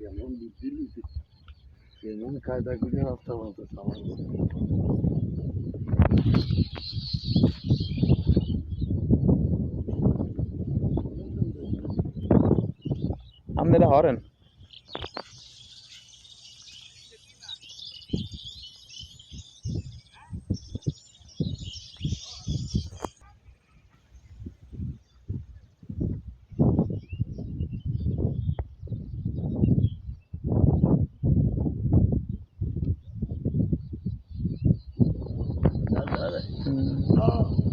Yaman bir dil Yaman kayda güzel hafta vardı tamam. ned i haren. Oh.